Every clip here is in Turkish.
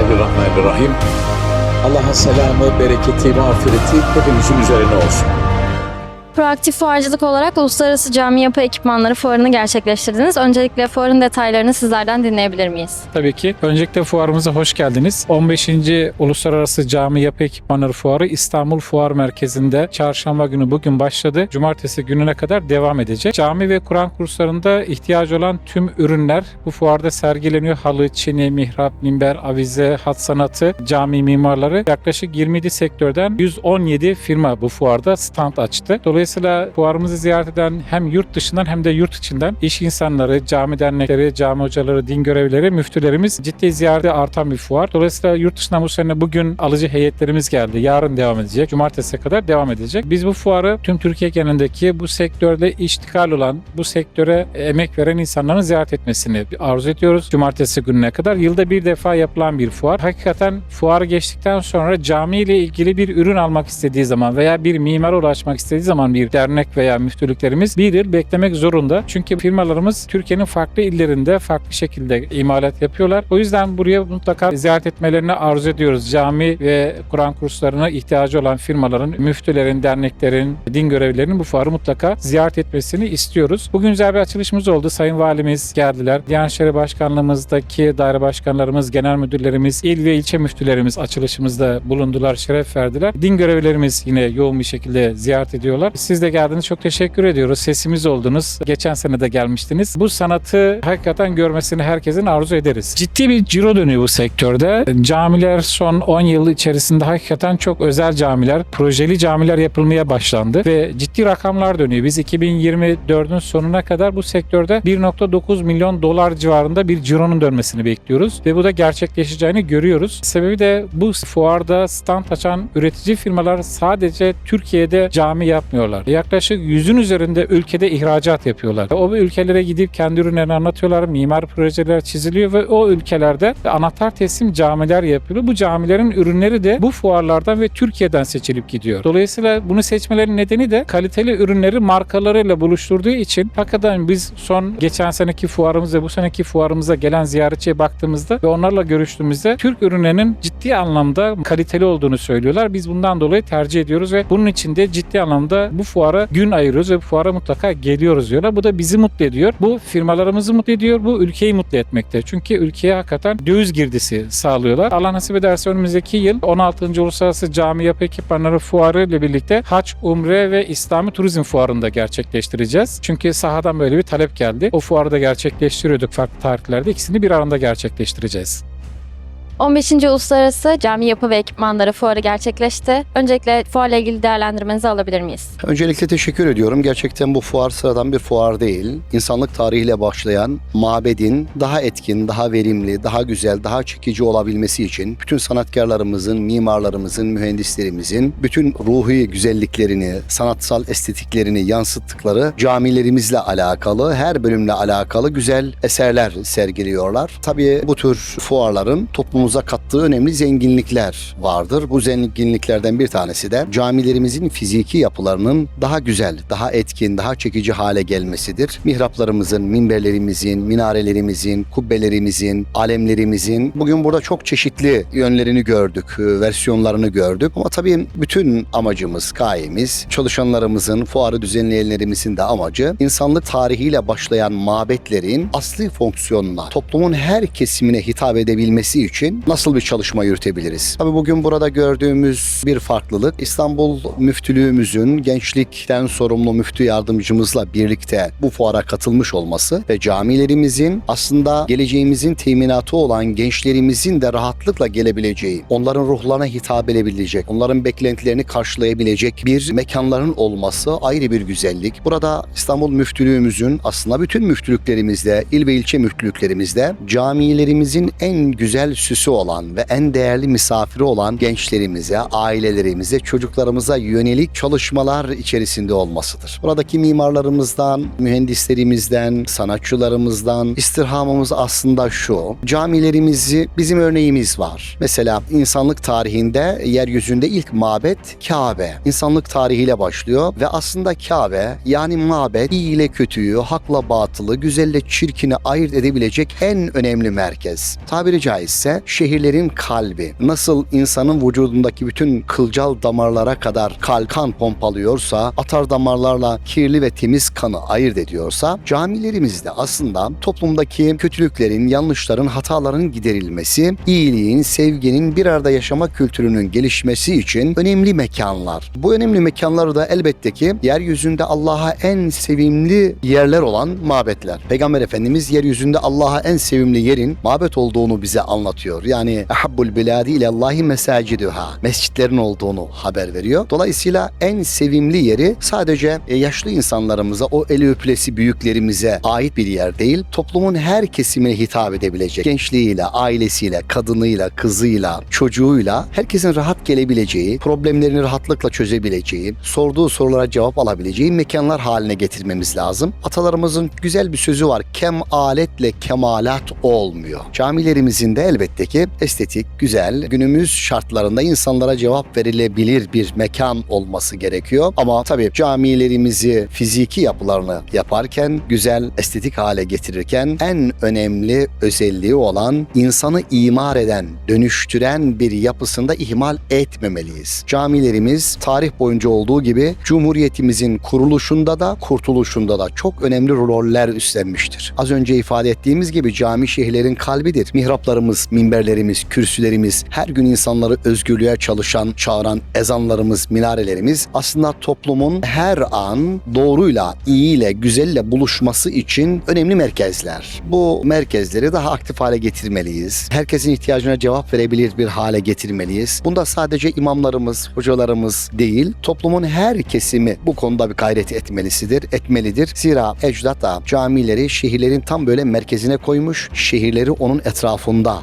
Bismillahirrahmanirrahim. Allah'ın selamı, bereketi, mağfireti hepimizin üzerine olsun. Proaktif fuarcılık olarak Uluslararası Cami Yapı Ekipmanları Fuarı'nı gerçekleştirdiniz. Öncelikle fuarın detaylarını sizlerden dinleyebilir miyiz? Tabii ki. Öncelikle fuarımıza hoş geldiniz. 15. Uluslararası Cami Yapı Ekipmanları Fuarı İstanbul Fuar Merkezi'nde çarşamba günü bugün başladı. Cumartesi gününe kadar devam edecek. Cami ve Kur'an kurslarında ihtiyacı olan tüm ürünler bu fuarda sergileniyor. Halı, çini, mihrap, minber, avize, hat sanatı, cami mimarları yaklaşık 27 sektörden 117 firma bu fuarda stand açtı. Dolayısıyla fuarımızı ziyaret eden hem yurt dışından hem de yurt içinden iş insanları, cami dernekleri, cami hocaları, din görevlileri, müftülerimiz ciddi ziyarete artan bir fuar. Dolayısıyla yurt dışından bu sene bugün alıcı heyetlerimiz geldi. Yarın devam edecek. Cumartesiye kadar devam edecek. Biz bu fuarı tüm Türkiye genelindeki bu sektörde iştikal olan, bu sektöre emek veren insanların ziyaret etmesini arzu ediyoruz. Cumartesi gününe kadar yılda bir defa yapılan bir fuar. Hakikaten fuarı geçtikten sonra cami ile ilgili bir ürün almak istediği zaman veya bir mimara ulaşmak istediği zaman bir dernek veya müftülüklerimiz bir yıl beklemek zorunda. Çünkü firmalarımız Türkiye'nin farklı illerinde farklı şekilde imalat yapıyorlar. O yüzden buraya mutlaka ziyaret etmelerini arzu ediyoruz. Cami ve Kur'an kurslarına ihtiyacı olan firmaların, müftülerin, derneklerin, din görevlilerinin bu fuarı mutlaka ziyaret etmesini istiyoruz. Bugün güzel bir açılışımız oldu. Sayın Valimiz geldiler. Diyanet İşleri Başkanlığımızdaki daire başkanlarımız, genel müdürlerimiz, il ve ilçe müftülerimiz açılışımızda bulundular, şeref verdiler. Din görevlilerimiz yine yoğun bir şekilde ziyaret ediyorlar. Siz de geldiniz. Çok teşekkür ediyoruz. Sesimiz oldunuz. Geçen sene de gelmiştiniz. Bu sanatı hakikaten görmesini herkesin arzu ederiz. Ciddi bir ciro dönüyor bu sektörde. Camiler son 10 yıl içerisinde hakikaten çok özel camiler, projeli camiler yapılmaya başlandı ve ciddi rakamlar dönüyor. Biz 2024'ün sonuna kadar bu sektörde 1.9 milyon dolar civarında bir cironun dönmesini bekliyoruz ve bu da gerçekleşeceğini görüyoruz. Sebebi de bu fuarda stand açan üretici firmalar sadece Türkiye'de cami yapmıyorlar. Yaklaşık yüzün üzerinde ülkede ihracat yapıyorlar. O ülkelere gidip kendi ürünlerini anlatıyorlar. Mimar projeler çiziliyor ve o ülkelerde anahtar teslim camiler yapılıyor. Bu camilerin ürünleri de bu fuarlardan ve Türkiye'den seçilip gidiyor. Dolayısıyla bunu seçmelerin nedeni de kaliteli ürünleri markalarıyla buluşturduğu için hakikaten biz son geçen seneki fuarımız bu seneki fuarımıza gelen ziyaretçiye baktığımızda ve onlarla görüştüğümüzde Türk ürünlerinin ciddi anlamda kaliteli olduğunu söylüyorlar. Biz bundan dolayı tercih ediyoruz ve bunun için de ciddi anlamda bu fuara gün ayırıyoruz ve bu fuara mutlaka geliyoruz diyorlar. Bu da bizi mutlu ediyor. Bu firmalarımızı mutlu ediyor. Bu ülkeyi mutlu etmekte. Çünkü ülkeye hakikaten döviz girdisi sağlıyorlar. Allah nasip ederse önümüzdeki yıl 16. Uluslararası Cami Yapı Ekipmanları Fuarı ile birlikte Haç, Umre ve İslami Turizm Fuarı'nda gerçekleştireceğiz. Çünkü sahadan böyle bir talep geldi. O fuarı da gerçekleştiriyorduk farklı tarihlerde. İkisini bir aranda gerçekleştireceğiz. 15. Uluslararası Cami Yapı ve Ekipmanları Fuarı gerçekleşti. Öncelikle fuarla ilgili değerlendirmenizi alabilir miyiz? Öncelikle teşekkür ediyorum. Gerçekten bu fuar sıradan bir fuar değil. İnsanlık tarihiyle başlayan mabedin daha etkin, daha verimli, daha güzel, daha çekici olabilmesi için bütün sanatkarlarımızın, mimarlarımızın, mühendislerimizin bütün ruhi güzelliklerini, sanatsal estetiklerini yansıttıkları camilerimizle alakalı, her bölümle alakalı güzel eserler sergiliyorlar. Tabii bu tür fuarların toplumumuza kattığı önemli zenginlikler vardır. Bu zenginliklerden bir tanesi de camilerimizin fiziki yapılarının daha güzel, daha etkin, daha çekici hale gelmesidir. Mihraplarımızın, minberlerimizin, minarelerimizin, kubbelerimizin, alemlerimizin bugün burada çok çeşitli yönlerini gördük, e, versiyonlarını gördük. Ama tabii bütün amacımız, gayemiz, çalışanlarımızın, fuarı düzenleyenlerimizin de amacı insanlık tarihiyle başlayan mabetlerin asli fonksiyonuna, toplumun her kesimine hitap edebilmesi için nasıl bir çalışma yürütebiliriz? Tabii bugün burada gördüğümüz bir farklılık İstanbul Müftülüğümüzün gençlikten sorumlu müftü yardımcımızla birlikte bu fuara katılmış olması ve camilerimizin aslında geleceğimizin teminatı olan gençlerimizin de rahatlıkla gelebileceği, onların ruhlarına hitap edebilecek, onların beklentilerini karşılayabilecek bir mekanların olması ayrı bir güzellik. Burada İstanbul Müftülüğümüzün aslında bütün müftülüklerimizde, il ve ilçe müftülüklerimizde camilerimizin en güzel süsü olan ve en değerli misafiri olan gençlerimize, ailelerimize, çocuklarımıza yönelik çalışmalar içerisinde olmasıdır. Buradaki mimarlarımızdan, mühendislerimizden, sanatçılarımızdan istirhamımız aslında şu. Camilerimizi bizim örneğimiz var. Mesela insanlık tarihinde yeryüzünde ilk mabet Kabe. İnsanlık tarihiyle başlıyor ve aslında Kabe yani mabet iyi ile kötüyü, hakla batılı, güzelle çirkini ayırt edebilecek en önemli merkez. Tabiri caizse şehirlerin kalbi nasıl insanın vücudundaki bütün kılcal damarlara kadar kal kan pompalıyorsa, atar damarlarla kirli ve temiz kanı ayırt ediyorsa, camilerimizde aslında toplumdaki kötülüklerin, yanlışların, hataların giderilmesi, iyiliğin, sevginin bir arada yaşama kültürünün gelişmesi için önemli mekanlar. Bu önemli mekanları da elbette ki yeryüzünde Allah'a en sevimli yerler olan mabetler. Peygamber Efendimiz yeryüzünde Allah'a en sevimli yerin mabet olduğunu bize anlatıyor. Yani ahabbul biladi ile Allahi mesaciduha. Mescitlerin olduğunu haber veriyor. Dolayısıyla en sevimli yeri sadece e, yaşlı insanlarımıza, o eli öpülesi büyüklerimize ait bir yer değil. Toplumun her kesimine hitap edebilecek. Gençliğiyle, ailesiyle, kadınıyla, kızıyla, çocuğuyla herkesin rahat gelebileceği, problemlerini rahatlıkla çözebileceği, sorduğu sorulara cevap alabileceği mekanlar haline getirmemiz lazım. Atalarımızın güzel bir sözü var. Kem aletle kemalat olmuyor. Camilerimizin de elbette ki estetik, güzel, günümüz şartlarında insanlara cevap verilebilir bir mekan olması gerekiyor. Ama tabii camilerimizi fiziki yapılarını yaparken, güzel, estetik hale getirirken en önemli özelliği olan insanı imar eden, dönüştüren bir yapısında ihmal etmemeliyiz. Camilerimiz tarih boyunca olduğu gibi Cumhuriyetimizin kuruluşunda da kurtuluşunda da çok önemli roller üstlenmiştir. Az önce ifade ettiğimiz gibi cami şehirlerin kalbidir. Mihraplarımız, minberlerimiz, kürsülerimiz, her gün insanları özgürlüğe çalışan, çağıran ezanlarımız, minarelerimiz aslında toplumun her an doğruyla, iyiyle, güzelle buluşması için önemli merkezler. Bu merkezleri daha aktif hale getirmeliyiz. Herkesin ihtiyacına cevap verebilir bir hale getirmeliyiz. Bunda sadece imamlarımız, hocalarımız değil, toplumun her kesimi bu konuda bir gayret etmelisidir, etmelidir. Zira ecdat da camileri şehirlerin tam böyle merkezine koymuş, şehirleri onun etrafında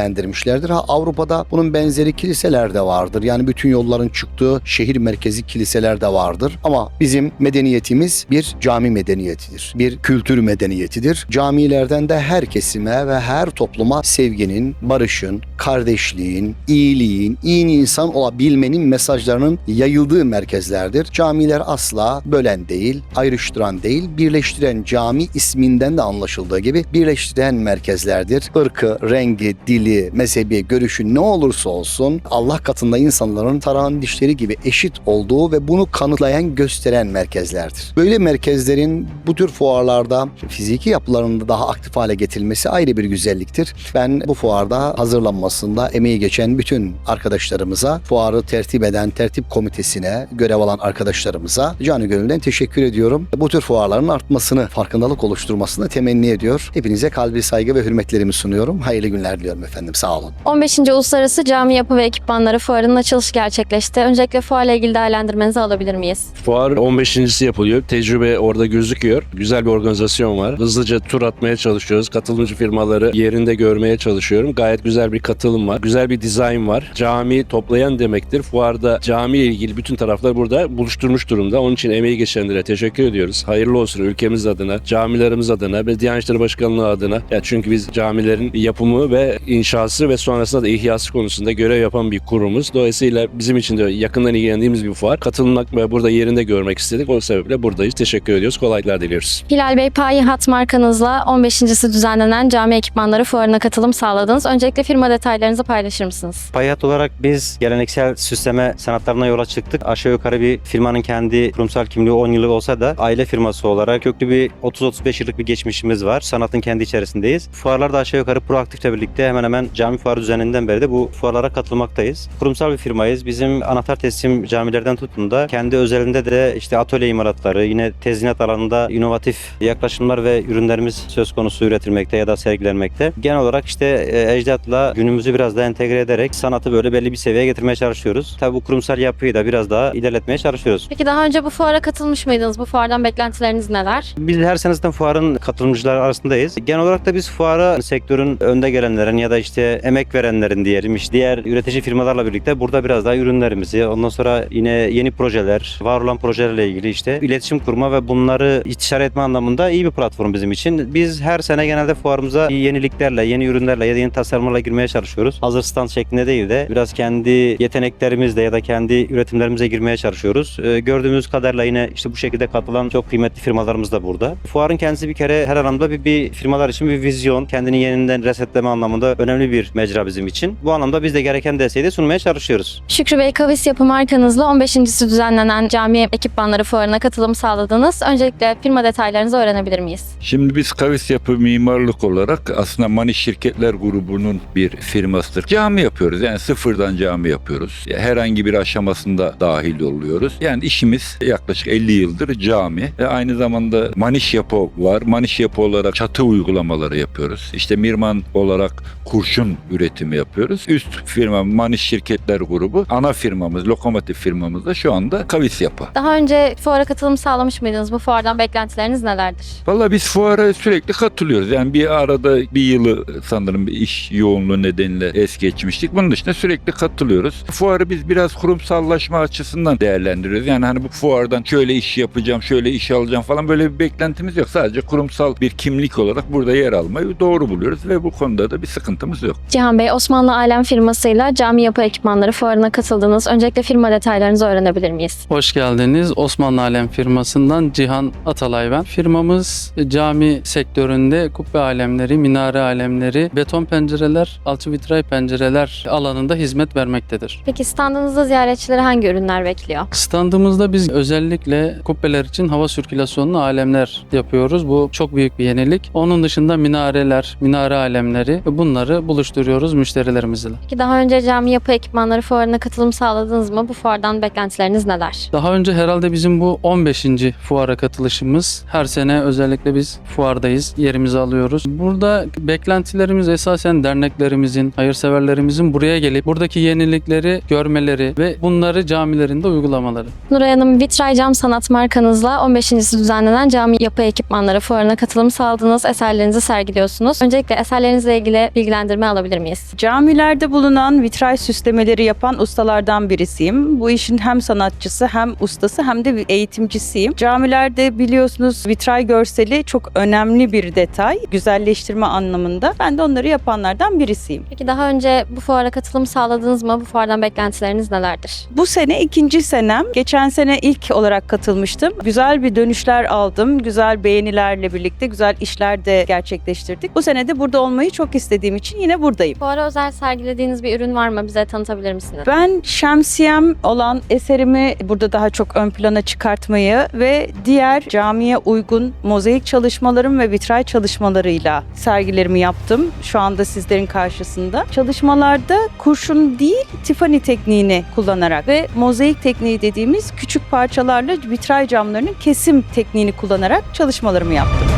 şekillendirmişlerdir. Ha Avrupa'da bunun benzeri kiliseler de vardır. Yani bütün yolların çıktığı şehir merkezi kiliseler de vardır. Ama bizim medeniyetimiz bir cami medeniyetidir. Bir kültür medeniyetidir. Camilerden de her kesime ve her topluma sevginin, barışın, kardeşliğin, iyiliğin, iyi insan olabilmenin mesajlarının yayıldığı merkezlerdir. Camiler asla bölen değil, ayrıştıran değil, birleştiren cami isminden de anlaşıldığı gibi birleştiren merkezlerdir. Irkı, rengi, dili, mezhebi, görüşü ne olursa olsun Allah katında insanların tarağın dişleri gibi eşit olduğu ve bunu kanıtlayan, gösteren merkezlerdir. Böyle merkezlerin bu tür fuarlarda fiziki yapılarında daha aktif hale getirilmesi ayrı bir güzelliktir. Ben bu fuarda hazırlanmasında emeği geçen bütün arkadaşlarımıza, fuarı tertip eden tertip komitesine görev alan arkadaşlarımıza canı gönülden teşekkür ediyorum. Bu tür fuarların artmasını, farkındalık oluşturmasını temenni ediyor. Hepinize kalbi saygı ve hürmetlerimi sunuyorum. Hayırlı günler diliyorum efendim. Sağ olun. 15. Uluslararası Cami Yapı ve Ekipmanları Fuarı'nın açılışı gerçekleşti. Öncelikle fuarla ilgili değerlendirmenizi alabilir miyiz? Fuar 15.si yapılıyor. Tecrübe orada gözüküyor. Güzel bir organizasyon var. Hızlıca tur atmaya çalışıyoruz. Katılımcı firmaları yerinde görmeye çalışıyorum. Gayet güzel bir katılım var. Güzel bir dizayn var. Cami toplayan demektir. Fuarda cami ile ilgili bütün taraflar burada buluşturmuş durumda. Onun için emeği geçenlere teşekkür ediyoruz. Hayırlı olsun ülkemiz adına, camilerimiz adına ve Diyanet İşleri Başkanlığı adına. Ya çünkü biz camilerin yapımı ve inşası ve sonrasında da ihyası konusunda görev yapan bir kurumuz. Dolayısıyla bizim için de yakından ilgilendiğimiz bir fuar. Katılmak ve burada yerinde görmek istedik. O sebeple buradayız. Teşekkür ediyoruz. Kolaylıklar diliyoruz. Hilal Bey, Payi Hat markanızla 15.si düzenlenen Cami Ekipmanları Fuarı'na katılım sağladınız. Öncelikle firma detaylarınızı paylaşır mısınız? Payat olarak biz geleneksel süsleme sanatlarına yola çıktık. Aşağı yukarı bir firmanın kendi kurumsal kimliği 10 yıllık olsa da aile firması olarak köklü bir 30-35 yıllık bir geçmişimiz var. Sanatın kendi içerisindeyiz. Fuarlarda aşağı yukarı proaktifle birlikte hemen hemen cami fuarı düzeninden beri de bu fuarlara katılmaktayız. Kurumsal bir firmayız. Bizim anahtar teslim camilerden tutun da kendi özelinde de işte atölye imalatları, yine tezinat alanında inovatif yaklaşımlar ve ürünlerimiz söz konusu üretilmekte ya da sergilenmekte. Genel olarak işte e, ecdatla günümüzü biraz daha entegre ederek sanatı böyle belli bir seviyeye getirmeye çalışıyoruz. Tabii bu kurumsal yapıyı da biraz daha ilerletmeye çalışıyoruz. Peki daha önce bu fuara katılmış mıydınız? Bu fuardan beklentileriniz neler? Biz her sene zaten fuarın katılımcıları arasındayız. Genel olarak da biz fuara sektörün önde gelenlerin ya da işte emek verenlerin diyelim işte diğer üretici firmalarla birlikte burada biraz daha ürünlerimizi ondan sonra yine yeni projeler, var olan projelerle ilgili işte iletişim kurma ve bunları istişare etme anlamında iyi bir platform bizim için. Biz her sene genelde fuarımıza yeniliklerle, yeni ürünlerle ya da yeni tasarımlarla girmeye çalışıyoruz. Hazır stand şeklinde değil de biraz kendi yeteneklerimizle ya da kendi üretimlerimize girmeye çalışıyoruz. Ee, gördüğümüz kadarıyla yine işte bu şekilde katılan çok kıymetli firmalarımız da burada. Fuarın kendisi bir kere her anlamda bir, bir firmalar için bir vizyon, kendini yeniden resetleme anlamında önemli önemli bir mecra bizim için. Bu anlamda biz de gereken desteği de sunmaya çalışıyoruz. Şükrü Bey kavis yapı markanızla 15.si düzenlenen cami ekipmanları fuarına katılım sağladınız. Öncelikle firma detaylarınızı öğrenebilir miyiz? Şimdi biz Kavis Yapı Mimarlık olarak aslında Mani Şirketler grubunun bir firmasıdır. Cami yapıyoruz yani sıfırdan cami yapıyoruz. Herhangi bir aşamasında dahil oluyoruz. Yani işimiz yaklaşık 50 yıldır cami. Ve aynı zamanda Maniş Yapı var. Maniş Yapı olarak çatı uygulamaları yapıyoruz. İşte Mirman olarak kurşun üretimi yapıyoruz. Üst firma Maniş Şirketler grubu. Ana firmamız, lokomotif firmamız da şu anda Kavis Yapı. Daha önce fuara katılım sağlamış mıydınız? Bu fuardan beklentileriniz nelerdir? Valla biz fuara sürekli katılıyoruz. Yani bir arada bir yılı sanırım bir iş yoğunluğu nedeniyle es geçmiştik. Bunun dışında sürekli katılıyoruz. Fuarı biz biraz kurumsallaşma açısından değerlendiriyoruz. Yani hani bu fuardan şöyle iş yapacağım, şöyle iş alacağım falan böyle bir beklentimiz yok. Sadece kurumsal bir kimlik olarak burada yer almayı doğru buluyoruz ve bu konuda da bir sıkıntımız yok. Cihan Bey, Osmanlı Alem firmasıyla cami yapı ekipmanları fuarına katıldınız. Öncelikle firma detaylarınızı öğrenebilir miyiz? Hoş geldiniz. Osmanlı Alem firmasından Cihan Atalay ben. Firmamız cami sektöründe kubbe alemleri, minare alemleri, beton pencereler, alçı vitray pencereler alanında hizmet vermektedir. Peki standınızda ziyaretçileri hangi ürünler bekliyor? Standımızda biz özellikle kubbeler için hava sirkülasyonlu alemler yapıyoruz. Bu çok büyük bir yenilik. Onun dışında minareler, minare alemleri bunları buluşturuyoruz müşterilerimizle. Peki daha önce cami yapı ekipmanları fuarına katılım sağladınız mı? Bu fuardan beklentileriniz neler? Daha önce herhalde bizim bu 15. fuara katılışımız. Her sene özellikle biz fuardayız, yerimizi alıyoruz. Burada beklentilerimiz esasen derneklerimizin, hayırseverlerimizin buraya gelip buradaki yenilikleri görmeleri ve bunları camilerinde uygulamaları. Nuray Hanım, Vitray Cam Sanat markanızla 15.si düzenlenen cami yapı ekipmanları fuarına katılım sağladınız. Eserlerinizi sergiliyorsunuz. Öncelikle eserlerinizle ilgili bilgilendirme alabilir miyiz? Camilerde bulunan vitray süslemeleri yapan ustalardan birisiyim. Bu işin hem sanatçısı hem ustası hem de eğitimcisiyim. Camilerde biliyorsunuz vitray görseli çok önemli bir detay. Güzelleştirme anlamında. Ben de onları yapanlardan birisiyim. Peki daha önce bu fuara katılım sağladınız mı? Bu fuardan beklentileriniz nelerdir? Bu sene ikinci senem. Geçen sene ilk olarak katılmıştım. Güzel bir dönüşler aldım. Güzel beğenilerle birlikte güzel işler de gerçekleştirdik. Bu sene de burada olmayı çok istediğim için yine buradayım. Fuara özel sergilediğiniz bir ürün var mı? Bize tanıtabilir misiniz? Ben şemsiyem olan eserimi burada daha çok ön plana çıkartmayı ve diğer camiye uygun mozaik çalışmalarım ve vitray çalışmalarıyla sergilerimi yaptım. Şu anda sizlerin karşısında. Çalışmalarda kurşun değil Tiffany tekniğini kullanarak ve mozaik tekniği dediğimiz küçük parçalarla vitray camlarının kesim tekniğini kullanarak çalışmalarımı yaptım.